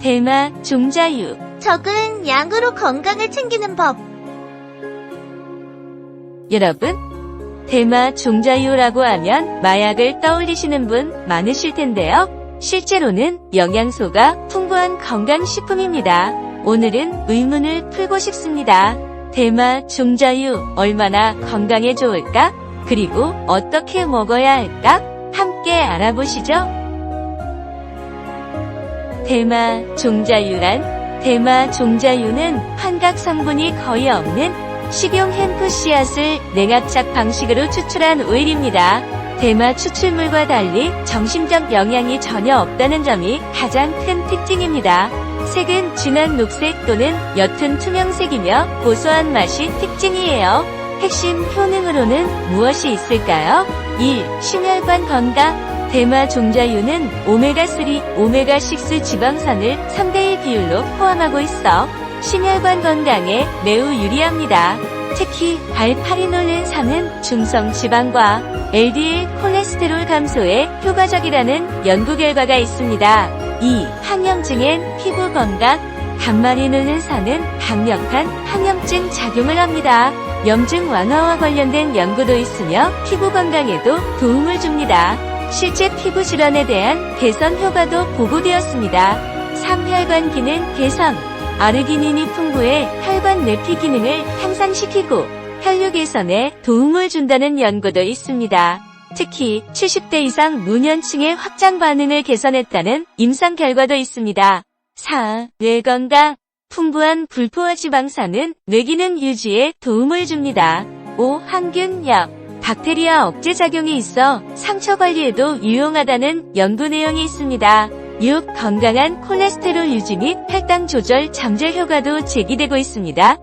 대마 종자유 적은 양으로 건강을 챙기는 법. 여러분 대마 종자유라고 하면 마약을 떠올리시는 분 많으실 텐데요. 실제로는 영양소가 풍부한 건강식품입니다. 오늘은 의문을 풀고 싶습니다. 대마 종자유 얼마나 건강에 좋을까? 그리고 어떻게 먹어야 할까? 함께 알아보시죠. 대마 종자유란 대마 종자유는 환각 성분이 거의 없는 식용 햄프 씨앗을 냉압착 방식으로 추출한 오일입니다. 대마 추출물과 달리 정신적 영향이 전혀 없다는 점이 가장 큰 특징입니다. 색은 진한 녹색 또는 옅은 투명색이며 고소한 맛이 특징이에요. 핵심 효능으로는 무엇이 있을까요? 1. 심혈관 건강 대마 종자유는 오메가3, 오메가6 지방산을 3대1 비율로 포함하고 있어 심혈관 건강에 매우 유리합니다. 특히 발파리놀렌산은 중성 지방과 LDL 콜레스테롤 감소에 효과적이라는 연구 결과가 있습니다. 2. 항염증엔 피부 건강 감마리놀렌산은 강력한 항염증 작용을 합니다. 염증 완화와 관련된 연구도 있으며 피부 건강에도 도움을 줍니다. 실제 피부 질환에 대한 개선 효과도 보고되었습니다. 3. 혈관 기능 개선 아르기닌이 풍부해 혈관 내피 기능을 향상시키고 혈류 개선에 도움을 준다는 연구도 있습니다. 특히 70대 이상 노년층의 확장 반응을 개선했다는 임상 결과도 있습니다. 4. 뇌 건강 풍부한 불포화 지방산은 뇌 기능 유지에 도움을 줍니다. 5. 항균력 박테리아 억제 작용이 있어 상처 관리에도 유용하다는 연구 내용이 있습니다. 6. 건강한 콜레스테롤 유지 및 혈당 조절 잠재 효과도 제기되고 있습니다.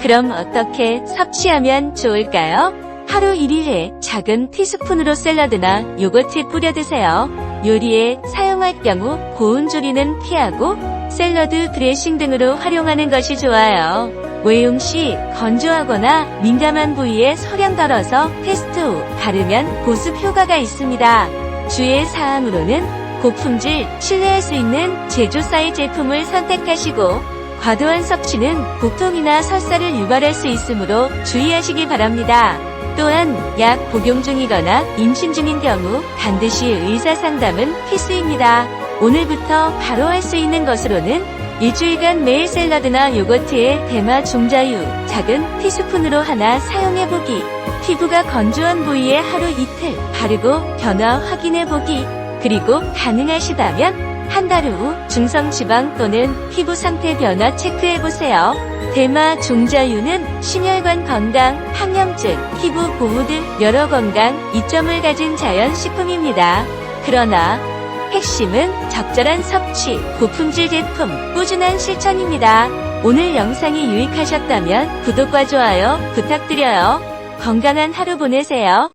그럼 어떻게 섭취하면 좋을까요? 하루 1일에 작은 티스푼으로 샐러드나 요거트에 뿌려 드세요. 요리에 사용할 경우 고운 조리는 피하고 샐러드 드레싱 등으로 활용하는 것이 좋아요. 외용 시 건조하거나 민감한 부위에 소량 덜어서 테스트 후 바르면 보습 효과가 있습니다. 주의 사항으로는 고품질, 신뢰할 수 있는 제조사의 제품을 선택하시고 과도한 섭취는 복통이나 설사를 유발할 수 있으므로 주의하시기 바랍니다. 또한 약 복용 중이거나 임신 중인 경우 반드시 의사 상담은 필수입니다. 오늘부터 바로 할 수 있는 것으로는 일주일간 매일 샐러드나 요거트에 대마 종자유 작은 티스푼으로 하나 사용해보기. 피부가 건조한 부위에 하루 이틀 바르고 변화 확인해보기. 그리고 가능하시다면 한 달 후 중성 지방 또는 피부 상태 변화 체크해보세요. 대마 종자유는 심혈관 건강, 항염증, 피부 보호 등 여러 건강 이점을 가진 자연 식품입니다. 그러나 핵심은 적절한 섭취, 고품질 제품, 꾸준한 실천입니다. 오늘 영상이 유익하셨다면 구독과 좋아요 부탁드려요. 건강한 하루 보내세요.